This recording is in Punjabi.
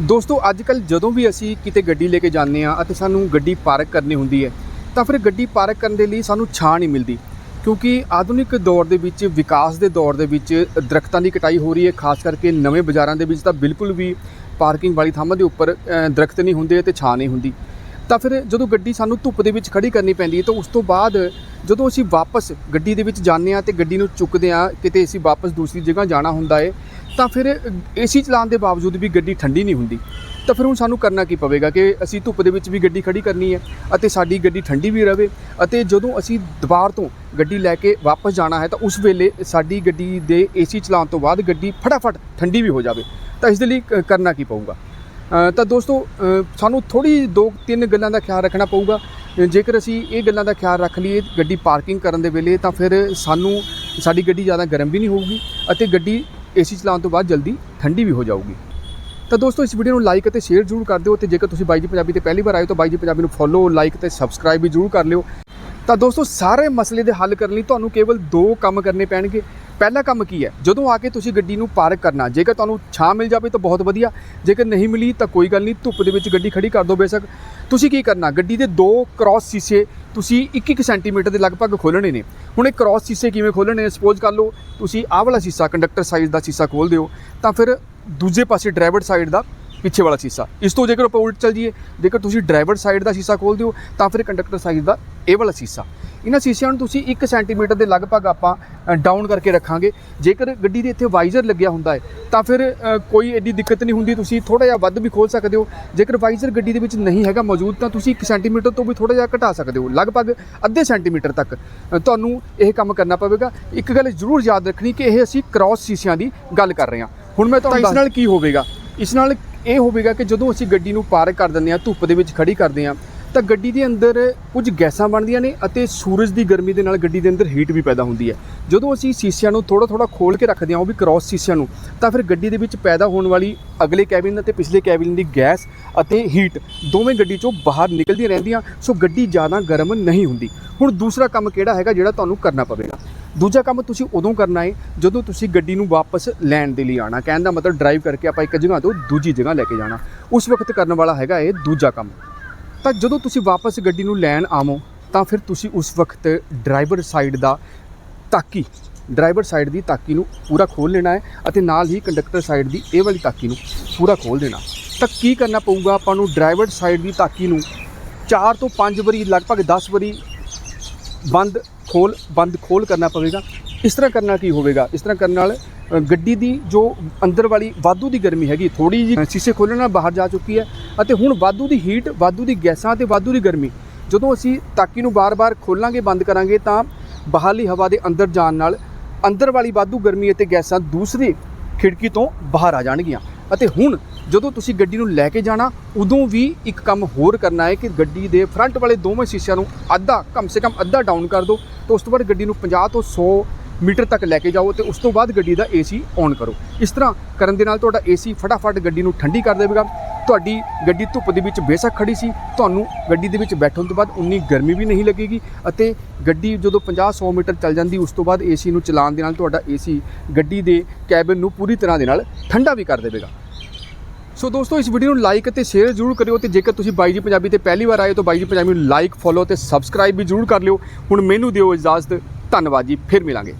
ਦੋਸਤੋ ਅੱਜ ਕੱਲ ਜਦੋਂ ਵੀ ਅਸੀਂ ਕਿਤੇ ਗੱਡੀ ਲੈ ਕੇ ਜਾਂਦੇ ਆ ਅਤੇ ਸਾਨੂੰ ਗੱਡੀ ਪਾਰਕ ਕਰਨੀ ਹੁੰਦੀ ਹੈ ਤਾਂ ਫਿਰ ਗੱਡੀ ਪਾਰਕ ਕਰਨ ਦੇ ਲਈ ਸਾਨੂੰ ਛਾਂ ਨਹੀਂ ਮਿਲਦੀ। ਕਿਉਂਕਿ ਆਧੁਨਿਕ ਦੌਰ ਦੇ ਵਿੱਚ ਵਿਕਾਸ ਦੇ ਦੌਰ ਦੇ ਵਿੱਚ ਦਰਖਤਾਂ ਦੀ ਕਟਾਈ ਹੋ ਰਹੀ ਹੈ ਖਾਸ ਕਰਕੇ ਨਵੇਂ ਬਾਜ਼ਾਰਾਂ ਦੇ ਵਿੱਚ ਤਾਂ ਬਿਲਕੁਲ ਵੀ ਪਾਰਕਿੰਗ ਵਾਲੀ ਥਾਵਾਂ ਦੇ ਉੱਪਰ ਅ, ਦਰਖਤ ਨਹੀਂ ਹੁੰਦੇ ਤੇ ਛਾਂ ਨਹੀਂ ਹੁੰਦੀ। ਤਾਂ ਫਿਰ ਜਦੋਂ ਗੱਡੀ ਸਾਨੂੰ ਧੁੱਪ ਦੇ ਵਿੱਚ ਖੜੀ ਕਰਨੀ ਪੈਂਦੀ ਹੈ ਤਾਂ ਉਸ ਤੋਂ ਬਾਅਦ ਜਦੋਂ ਅਸੀਂ ਵਾਪਸ ਗੱਡੀ ਦੇ ਵਿੱਚ ਜਾਂਦੇ ਆ ਤੇ ਗੱਡੀ ਨੂੰ ਚੁੱਕਦੇ ਆ ਕਿਤੇ ਅਸੀਂ ਵਾਪਸ ਦੂਸਰੀ ਜਗ੍ਹਾ ਜਾਣਾ ਹੁੰਦਾ ਹੈ ਤਾਂ ਫਿਰ ਏਸੀ ਚਲਾਉਣ ਦੇ ਬਾਵਜੂਦ ਵੀ ਗੱਡੀ ਠੰਡੀ ਨਹੀਂ ਹੁੰਦੀ, ਤਾਂ ਫਿਰ ਹੁਣ ਸਾਨੂੰ ਕਰਨਾ ਕੀ ਪਵੇਗਾ ਕਿ ਅਸੀਂ ਧੁੱਪ ਦੇ ਵਿੱਚ ਵੀ ਗੱਡੀ ਖੜੀ ਕਰਨੀ ਹੈ ਅਤੇ ਸਾਡੀ ਗੱਡੀ ਠੰਡੀ ਵੀ ਰਵੇ ਅਤੇ ਜਦੋਂ ਅਸੀਂ ਦੁਬਾਰ ਤੋਂ ਗੱਡੀ ਲੈ ਕੇ ਵਾਪਸ ਜਾਣਾ ਹੈ ਤਾਂ ਉਸ ਵੇਲੇ ਸਾਡੀ ਗੱਡੀ ਦੇ ਏਸੀ ਚਲਾਉਣ ਤੋਂ ਬਾਅਦ ਗੱਡੀ ਫਟਾਫਟ ਠੰਡੀ ਵੀ ਹੋ ਜਾਵੇ, ਤਾਂ ਇਸ ਦੇ ਲਈ ਕ- ਕਰਨਾ ਕੀ ਪਊਗਾ? ਤਾਂ ਦੋਸਤੋ ਸਾਨੂੰ ਥੋੜੀ ਦੋ ਤਿੰਨ ਗੱਲਾਂ ਦਾ ਖਿਆਲ ਰੱਖਣਾ ਪਊਗਾ। ਜੇਕਰ ਅਸੀਂ ਇਹ ਗੱਲਾਂ ਦਾ ਖਿਆਲ ਰੱਖ ਲਈਏ ਗੱਡੀ ਪਾਰਕਿੰਗ ਕਰਨ ਦੇ ਵੇਲੇ ਤਾਂ ਫਿਰ ਸਾਨੂੰ ਸਾਡੀ ਗੱਡੀ ਜ਼ਿਆਦਾ ਗਰਮ ਵੀ ਨਹੀਂ ਹੋਊਗੀ ਅਤੇ ਗੱਡੀ ਏਸੀ ਚਲਾਉਣ ਤੋਂ ਬਾਅਦ ਜਲਦੀ ਠੰਡੀ ਵੀ ਹੋ ਜਾਊਗੀ। ਤਾਂ ਦੋਸਤੋ, ਇਸ ਵੀਡੀਓ ਨੂੰ ਲਾਈਕ ਅਤੇ ਸ਼ੇਅਰ ਜ਼ਰੂਰ ਕਰ ਦਿਓ ਤੇ ਜੇਕਰ ਤੁਸੀਂ ਬਾਈ ਜੀ ਪੰਜਾਬੀ ਤੇ ਪਹਿਲੀ ਵਾਰ ਆਏ ਹੋ ਤਾਂ ਬਾਈ ਜੀ ਪੰਜਾਬੀ ਨੂੰ ਫੋਲੋ ਲਾਈਕ ਤੇ ਸਬਸਕ੍ਰਾਈਬ ਵੀ ਜ਼ਰੂਰ ਕਰ ਲਿਓ। ਤਾਂ ਦੋਸਤੋ, ਸਾਰੇ ਮਸਲੇ ਦੇ ਹੱਲ ਕਰਨ ਲਈ ਤੁਹਾਨੂੰ ਕੇਵਲ ਦੋ ਕੰਮ ਕਰਨੇ ਪੈਣਗੇ। ਪਹਿਲਾ ਕੰਮ ਕੀ ਹੈ? ਜਦੋਂ ਆ ਕੇ ਤੁਸੀਂ ਗੱਡੀ ਨੂੰ ਪਾਰਕ ਕਰਨਾ, ਜੇਕਰ ਤੁਹਾਨੂੰ ਛਾਂ ਮਿਲ ਜਾਵੇ ਤਾਂ ਬਹੁਤ ਵਧੀਆ, ਜੇਕਰ ਨਹੀਂ ਮਿਲੀ ਤਾਂ ਕੋਈ ਗੱਲ ਨਹੀਂ, ਧੁੱਪ ਦੇ ਵਿੱਚ ਗੱਡੀ ਖੜੀ ਕਰ ਦਿਓ ਬੇਸ਼ੱਕ। ਤੁਸੀਂ ਕੀ ਕਰਨਾ? ਗੱਡੀ ਦੇ ਦੋ ਕ੍ਰਾਸ ਸ਼ੀਸ਼ੇ ਤੁਸੀਂ 1-1 ਸੈਂਟੀਮੀਟਰ ਦੇ ਲਗਭਗ ਖੋਲਣੇ ਨੇ। ਹੁਣ ਇਹ ਕ੍ਰਾਸ ਸ਼ੀਸ਼ੇ ਕਿਵੇਂ ਖੋਲਣੇ ਨੇ ਸਪੋਜ਼ ਕਰ ਲਓ, ਤੁਸੀਂ ਆਹ ਵਾਲਾ ਸ਼ੀਸ਼ਾ ਕੰਡਕਟਰ ਸਾਈਜ਼ ਦਾ ਸ਼ੀਸ਼ਾ ਖੋਲ ਦਿਓ, ਤਾਂ ਫਿਰ ਦੂਜੇ ਪਾਸੇ ਡਰਾਈਵਰ ਸਾਈਡ ਦਾ ਪਿੱਛੇ ਵਾਲਾ ਸ਼ੀਸ਼ਾ। ਇਸ ਤੋਂ ਜੇਕਰ ਆਪਾਂ ਉਲਟ ਚੱਲ ਜਾਈਏ, ਜੇਕਰ ਤੁਸੀਂ ਡਰਾਈਵਰ ਸਾਈਡ ਦਾ ਸ਼ੀਸ਼ਾ ਖੋਲ ਦਿਓ, ਤਾਂ ਫਿਰ ਕੰਡਕਟਰ ਸਾਈਡ ਦਾ ਇਹ ਵਾਲਾ ਸ਼ੀਸ਼ਾ। ਇਹਨਾਂ ਸ਼ੀਸ਼ਿਆਂ ਨੂੰ ਤੁਸੀਂ 1 ਸੈਂਟੀਮੀਟਰ ਦੇ ਲਗਭਗ ਆਪਾਂ ਡਾਊਨ ਕਰਕੇ ਰੱਖਾਂਗੇ। ਜੇਕਰ ਗੱਡੀ ਦੇ ਇੱਥੇ ਵਾਈਜ਼ਰ ਲੱਗਿਆ ਹੁੰਦਾ ਹੈ ਤਾਂ ਫਿਰ ਕੋਈ ਐਡੀ ਦਿੱਕਤ ਨਹੀਂ ਹੁੰਦੀ। ਤੁਸੀਂ ਥੋੜਾ ਜਿਹਾ ਵੱਧ ਵੀ ਖੋਲ ਸਕਦੇ ਹੋ। ਜੇਕਰ ਵਾਈਜ਼ਰ ਗੱਡੀ ਦੇ ਵਿੱਚ ਨਹੀਂ ਹੈਗਾ ਮੌਜੂਦ ਤਾਂ ਤੁਸੀਂ 1 ਸੈਂਟੀਮੀਟਰ ਤੋਂ ਵੀ ਥੋੜਾ ਜਿਹਾ ਘਟਾ ਸਕਦੇ ਹੋ। ਲਗਭਗ ਅੱਧੇ ਸੈਂਟੀਮੀਟਰ ਤੱਕ। ਤੁਹਾਨੂੰ ਇਹ ਕੰਮ ਕਰਨਾ ਪਵੇਗਾ। ਇੱਕ ਗੱਲ ਜ਼ਰੂਰ ਯਾਦ ਰੱਖਣੀ ਕਿ ਇਹ ਅਸੀਂ ਕ੍ਰਾਸ ਸ਼ੀਸ਼ਿਆਂ ਦੀ ਗੱਲ ਕਰ ਰਹੇ ਹਾਂ। ਹੁਣ ਮੈਂ ਤੁਹਾਨੂੰ ਇਸ ਨਾਲ ਕੀ ਹੋਵੇਗਾ? ਇਸ ਨਾਲ ਇਹ ਹੋਵੇਗਾ ਕਿ ਜਦੋਂ ਅਸੀਂ ਗੱਡੀ ਨੂੰ ਪਾਰਕ ਕਰ ਦਿੰਦੇ ਹਾਂ ਧੁੱਪ ਦੇ ਵਿੱਚ ਖੜੀ ਕਰਦੇ ਹਾਂ ਤਾਂ ਗੱਡੀ ਦੇ ਅੰਦਰ ਕੁਝ ਗੈਸਾਂ ਬਣਦੀਆਂ ਨੇ ਅਤੇ ਸੂਰਜ ਦੀ ਗਰਮੀ ਦੇ ਨਾਲ ਗੱਡੀ ਦੇ ਅੰਦਰ ਹੀਟ ਵੀ ਪੈਦਾ ਹੁੰਦੀ ਹੈ। ਜਦੋਂ ਅਸੀਂ ਸ਼ੀਸ਼ਿਆਂ ਨੂੰ ਥੋੜਾ ਥੋੜਾ ਖੋਲ ਕੇ ਰੱਖਦੇ ਹਾਂ, ਉਹ ਵੀ ਕ੍ਰਾਸ ਸ਼ੀਸ਼ਿਆਂ ਨੂੰ, ਤਾਂ ਫਿਰ ਗੱਡੀ ਦੇ ਵਿੱਚ ਪੈਦਾ ਹੋਣ ਵਾਲੀ ਅਗਲੇ ਕੈਬਿਨ ਅਤੇ ਪਿਛਲੇ ਕੈਬਿਨ ਦੀ ਗੈਸ ਅਤੇ ਹੀਟ ਦੋਵੇਂ ਗੱਡੀ ਚੋਂ ਬਾਹਰ ਨਿਕਲਦੀਆਂ ਰਹਿੰਦੀਆਂ, ਸੋ ਗੱਡੀ ਜ਼ਿਆਦਾ ਗਰਮ ਨਹੀਂ ਹੁੰਦੀ। ਹੁਣ ਦੂਸਰਾ ਕੰਮ ਕਿਹੜਾ ਹੈਗਾ ਜਿਹੜਾ ਤੁਹਾਨੂੰ ਕਰਨਾ ਪਵੇਗਾ? ਦੂਜਾ ਕੰਮ ਤੁਸੀਂ ਉਦੋਂ ਕਰਨਾ ਹੈ ਜਦੋਂ ਤੁਸੀਂ ਗੱਡੀ ਨੂੰ ਵਾਪਸ ਲੈਣ ਦੇ ਲਈ ਆਣਾ ਕਹਿਣ ਦਾ ਮਤਲਬ ਡਰਾਈਵ ਕਰਕੇ ਆਪਾਂ ਇੱਕ ਜਗ੍ਹਾ ਤੋਂ ਦੂਜੀ ਜਗ੍ਹਾ ਲੈ ਕੇ ਜਾਣਾ। ਉਸ ਵਕਤ ਕਰਨ ਵਾਲਾ ਹੈਗਾ ਇਹ ਦੂਜਾ ਕੰਮ। ਤਾਂ ਜਦੋਂ ਤੁਸੀਂ ਵਾਪਸ ਗੱਡੀ ਨੂੰ ਲੈਣ ਆਵੋ, ਤਾਂ ਫਿਰ ਤੁਸੀਂ ਉਸ ਵਕਤ ਡਰਾਈਵਰ ਸਾਈਡ ਦਾ ਤਾਕੀ ਡਰਾਈਵਰ ਸਾਈਡ ਦੀ ਤਾਕੀ ਨੂੰ ਪੂਰਾ ਖੋਲ ਲੈਣਾ ਹੈ ਅਤੇ ਨਾਲ ਹੀ ਕੰਡਕਟਰ ਸਾਈਡ ਦੀ ਇਹ ਵਾਲੀ ਤਾਕੀ ਨੂੰ ਪੂਰਾ ਖੋਲ ਦੇਣਾ। ਤਾਂ ਕੀ ਕਰਨਾ ਪਊਗਾ ਆਪਾਂ ਨੂੰ ਡਰਾਈਵਰ ਸਾਈਡ ਦੀ ਤਾਕੀ ਨੂੰ 4 ਤੋਂ 5 ਵਾਰੀ, ਲਗਭਗ 10 ਵਾਰੀ ਬੰਦ ਖੋਲ ਬੰਦ ਖੋਲ ਕਰਨਾ ਪਵੇਗਾ। ਇਸ ਤਰ੍ਹਾਂ ਕਰਨਾ ਕੀ ਹੋਵੇਗਾ? ਇਸ ਤਰ੍ਹਾਂ ਕਰਨ ਨਾਲ ਗੱਡੀ ਦੀ ਜੋ ਅੰਦਰ ਵਾਲੀ ਵਾਧੂ ਦੀ ਗਰਮੀ ਹੈਗੀ ਥੋੜੀ ਜਿਹੀ ਸ਼ੀਸ਼ੇ ਖੋਲ੍ਹਣ ਨਾਲ ਬਾਹਰ ਜਾ ਚੁੱਕੀ ਹੈ। ਅਤੇ ਹੁਣ ਵਾਧੂ ਦੀ ਹੀਟ ਵਾਧੂ ਦੀ ਗੈਸਾਂ ਅਤੇ ਵਾਧੂ ਦੀ ਗਰਮੀ। ਜਦੋਂ ਅਸੀਂ ਤਾਕੀ ਨੂੰ ਬਾਰ-ਬਾਰ ਖੋਲਾਂਗੇ, ਬੰਦ ਕਰਾਂਗੇ, ਤਾਂ ਬਾਹਰਲੀ ਹਵਾ ਦੇ ਅੰਦਰ ਜਾਣ ਨਾਲ ਅੰਦਰ ਵਾਲੀ ਵਾਧੂ ਗਰਮੀ ਅਤੇ ਗੈਸਾਂ ਦੂਸਰੀ ਖਿੜਕੀ ਤੋਂ ਬਾਹਰ ਆ ਜਾਣਗੀਆਂ। ਅਤੇ ਹੁਣ ਜਦੋਂ ਤੁਸੀਂ ਗੱਡੀ ਨੂੰ ਲੈ ਕੇ ਜਾਣਾ, ਉਦੋਂ ਵੀ ਇੱਕ ਕੰਮ ਹੋਰ ਕਰਨਾ ਹੈ ਕਿ ਗੱਡੀ ਦੇ ਫਰੰਟ ਵਾਲੇ ਦੋਵੇਂ ਸ਼ੀਸ਼ਿਆਂ ਨੂੰ ਅੱਧਾ, ਕਮ ਸੇ ਕਮ ਅੱਧਾ ਡਾਊਨ ਕਰ ਦਿਓ, ਤੇ ਉਸ ਤੋਂ ਬਾਅਦ ਗੱਡੀ ਨੂੰ 50 ਤੋਂ 100 ਮੀਟਰ ਤੱਕ ਲੈ ਕੇ ਜਾਓ ਤੇ ਉਸ ਤੋਂ ਬਾਅਦ ਗੱਡੀ ਦਾ ਏਸੀ ਔਨ ਕਰੋ। ਇਸ ਤਰ੍ਹਾਂ ਕਰਨ ਦੇ ਨਾਲ ਤੁਹਾਡਾ ਏਸੀ ਫਟਾਫਟ ਗੱਡੀ ਨੂੰ ਠੰਡੀ ਕਰ ਦੇਵੇਗਾ। ਤੁਹਾਡੀ ਗੱਡੀ ਧੁੱਪ ਦੇ ਵਿੱਚ ਬੇਸ਼ੱਕ ਖੜੀ ਸੀ, ਤੁਹਾਨੂੰ ਗੱਡੀ ਦੇ ਵਿੱਚ ਬੈਠਣ ਤੋਂ ਬਾਅਦ ਉਨੀ ਗਰਮੀ ਵੀ ਨਹੀਂ ਲੱਗੇਗੀ ਅਤੇ ਗੱਡੀ ਜਦੋਂ 50-100 ਮੀਟਰ ਚੱਲ ਜਾਂਦੀ, ਉਸ ਤੋਂ ਬਾਅਦ ਏਸੀ ਨੂੰ ਚਲਾਉਣ ਦੇ ਨਾਲ ਤੁਹਾਡਾ ਏਸੀ ਗੱਡੀ ਦੇ ਕੈਬਨ ਨੂੰ ਪੂਰੀ ਤਰ੍ਹਾਂ ਦੇ ਨਾਲ ਠੰਡਾ ਵੀ ਕਰ ਦੇਵੇਗਾ। ਸੋ ਦੋਸਤੋ, ਇਸ ਵੀਡੀਓ ਨੂੰ ਲਾਈਕ ਅਤੇ ਸ਼ੇਅਰ ਜ਼ਰੂਰ ਕਰਿਓ ਤੇ ਜੇਕਰ ਤੁਸੀਂ ਬਾਈ ਜੀ ਪੰਜਾਬੀ ਤੇ ਪਹਿਲੀ ਵਾਰ ਆਏ ਹੋ ਤਾਂ ਬਾਈ ਜੀ ਪੰਜਾਬੀ ਨੂੰ ਲਾਈਕ ਫੋਲੋ ਤੇ ਸਬਸਕ੍ਰਾਈਬ ਵੀ ਜ਼ਰੂਰ ਕਰ ਲਿਓ। ਹੁਣ ਮੈਨੂੰ ਦਿਓ ਇਜਾਜ਼ਤ, ਧੰਨਵਾਦ ਜੀ, ਫਿਰ ਮਿਲਾਂਗੇ।